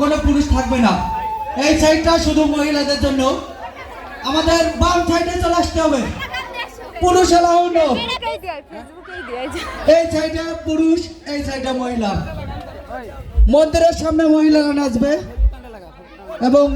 কোনো পুরুষ থাকবে না। এই সাইডটা শুধু মহিলাদের জন্য। আমাদের বাম সাইডে চলে আসতে হবে। পুরুষ এলাও এই সাইডে পুরুষ, এই সাইডে মহিলা। মন্দিরের সামনে মহিলারা নাচবে এবং